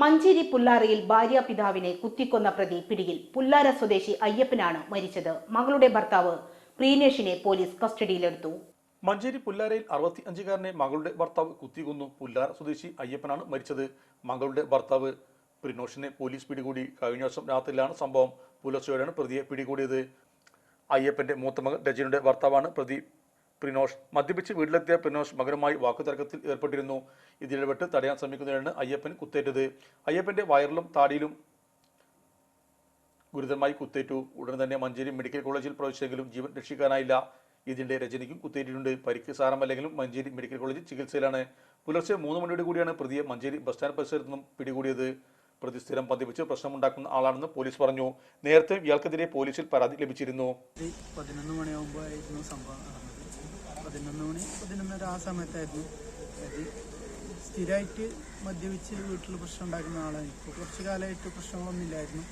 മഞ്ചേരി പുല്ലാറയിൽ ഭാര്യ പിതാവിനെ കുത്തിക്കൊന്ന പ്രതി പിടിയിൽ പുല്ലാര സ്വദേശി അയ്യപ്പനാണ് മരിച്ചത്. മകളുടെ ഭർത്താവ് പ്രീനേഷിനെ പോലീസ് കസ്റ്റഡിയിലെടുത്തു. മഞ്ചേരി പുല്ലാരയിൽ അറുപത്തി അഞ്ചുകാരനെ മകളുടെ ഭർത്താവ് കുത്തിക്കൊന്നു പുല്ലാര സ്വദേശി അയ്യപ്പനാണ് മരിച്ചത്. മകളുടെ ഭർത്താവ് പ്രിനോഷിനെ പോലീസ് പിടികൂടി. കഴിഞ്ഞ വർഷം രാത്രിയിലാണ് സംഭവം. പുലർച്ചെയോടെയാണ് പ്രതിയെ പിടികൂടിയത്. അയ്യപ്പന്റെ മൂത്തമകൻ രജനിയുടെ ഭർത്താവാണ് പ്രതി പ്രിനോഷ് മദ്യപിച്ച് വീട്ടിലെത്തിയ പ്രിനോഷ് മകനുമായി വാക്കുതർക്കത്തിൽ ഏർപ്പെട്ടിരുന്നു. ഇതിലിടപെട്ട് തടയാൻ ശ്രമിക്കുന്നതിനാണ് അയ്യപ്പൻ കുത്തേറ്റത്. അയ്യപ്പന്റെ വയറിലും താടിയിലും ഗുരുതരമായി കുത്തേറ്റു. ഉടൻ തന്നെ മഞ്ചേരി മെഡിക്കൽ കോളേജിൽ പ്രവേശിച്ചെങ്കിലും ജീവൻ രക്ഷിക്കാനായില്ല. ഇതിന്റെ രജനിക്കും കുത്തേറ്റിട്ടുണ്ട്. പരിക്ക് സാരമല്ലെങ്കിലും മഞ്ചേരി മെഡിക്കൽ കോളേജിൽ ചികിത്സയിലാണ്. പുലർച്ചെ മൂന്ന് മണിയോട് കൂടിയാണ് പ്രതിയെ മഞ്ചേരി ബസ് സ്റ്റാൻഡ് പരിസരത്ത് നിന്നും പിടികൂടിയത്. പ്രതി സ്ഥിരം പതിപ്പിച്ച് പ്രശ്നമുണ്ടാക്കുന്ന ആളാണെന്ന് പോലീസ് പറഞ്ഞു. നേരത്തെ ഇയാൾക്കെതിരെ പോലീസിൽ പരാതി ലഭിച്ചിരുന്നു. പതിനൊന്ന് മണിയാകുമ്പോഴായിരുന്നു സംഭവം നടന്നത്. പതിനൊന്ന് മണി പതിനൊന്നര ആ സമയത്തായിരുന്നു. അത് സ്ഥിരമായിട്ട് മദ്യപിച്ച് വീട്ടിൽ പ്രശ്നം ഉണ്ടാക്കുന്ന ആളാണ്. ഇപ്പോൾ കുറച്ച് കാലമായിട്ട് പ്രശ്നങ്ങളൊന്നുമില്ലായിരുന്നു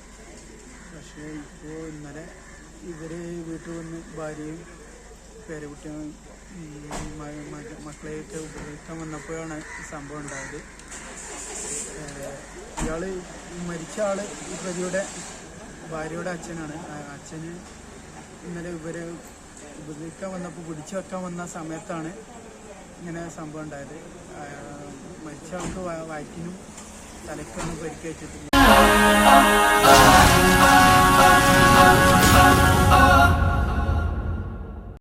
പക്ഷേ ഇപ്പോൾ ഇന്നലെ ഇവർ വീട്ടിൽ വന്ന് ഭാര്യയും പേരക്കുട്ടിയും മക്കളെയൊക്കെ ഉപയോഗിക്കാൻ വന്നപ്പോഴാണ് ഈ സംഭവം ഉണ്ടായത്. ഇയാൾ മരിച്ച ആൾ ഈ പ്രതിയുടെ ഭാര്യയുടെ അച്ഛനാണ്. അച്ഛന് ഇന്നലെ ഇവരെ ഉപദ്രവിക്കാൻ വന്നപ്പോൾ പിടിച്ചു വെക്കാൻ വന്ന സമയത്താണ് ഇങ്ങനെ സംഭവം ഉണ്ടായത്. മരിച്ച ആൾക്ക് വയറ്റിനും തലക്കാണ് പരിക്കേറ്റിട്ടുള്ളത്